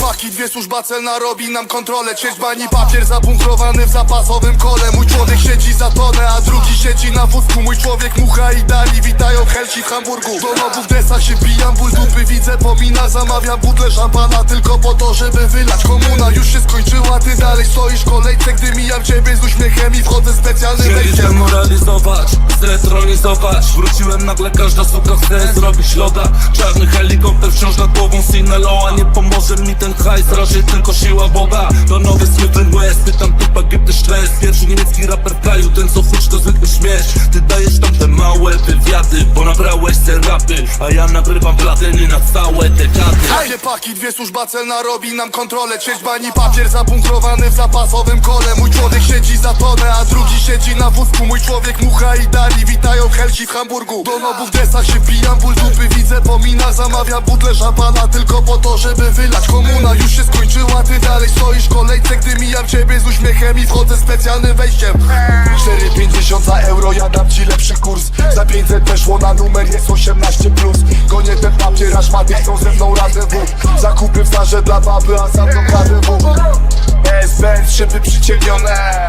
paki, dwie służba celna robi nam kontrolę. Ćwierć bani papier zabunkrowany w zapasowym kole. Mój człowiek siedzi za tonę, a drugi siedzi na wózku. Mój człowiek mucha i dali witają Helsi w Hamburgu. Do nobu w się pijam, ból dupy widzę pomina Zamawiam butlę szampana tylko po to, żeby wylać. Komuna już się skończyła, ty dalej stoisz kolejce. Gdy mijam ciebie z uśmiechem i wchodzę specjalnym wejściem demoralizować, zretronizować Wróciłem nagle, każda suka chce zrobić loda. Czarny helikopter wciąż nad głową Sinaloa Nie pomoże mi ten hajs, raczej tylko siła Boga. To nowy Smith West, pytam typa Gipty Stress Pierwszy niemiecki raper kraju, ten co chucz to zwykły śmieć Ty dajesz tam te małe wywiady, bo nabrałeś se rapy. A ja nagrywam platyny na całe dekady Dwie paki, dwie służba celna robi nam kontrolę. Ćwierć bani papier zabunkrowany w zapasowym kole. Mój człowiek siedzi na wózku Mój człowiek mucha i dali. Witają Helsi w Hamburgu. Do nobu w dresach się pijam, ból dupy widzę pomina Zamawiam butlę szampana tylko po to, żeby wylać Komuna. Już się skończyła, ty dalej stoisz kolejce. Gdy mijam ciebie z uśmiechem i wchodzę specjalnym wejściem. 4,50 za euro, ja dam ci lepszy kurs. Za 500 weszło na numer, jest 18 plus. Gonię ten papier, aż maty chcą ze mną w Zakupy w zarze dla baby, a za mną KDW. S-Benz, szyby przyciemnione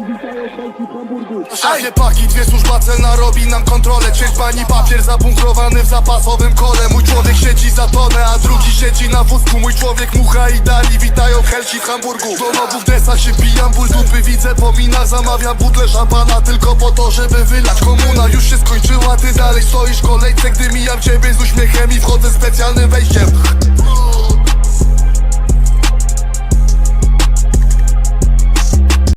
Dwie paki, dwie służba celna robi nam kontrolę. Ćwierć bani papier zabunkrowany w zapasowym kole. Mój człowiek siedzi za tonę, a drugi siedzi na wózku. Mój człowiek mucha i dali witają Helsi w Hamburgu. Do nobu w dresach się pijam, ból dupy widzę pomina Zamawiam butlę szampana tylko po to, żeby wylać. Komuna już się skończyła, ty dalej stoisz w kolejce. Gdy mijam ciebie z uśmiechem i wchodzę specjalnym wejściem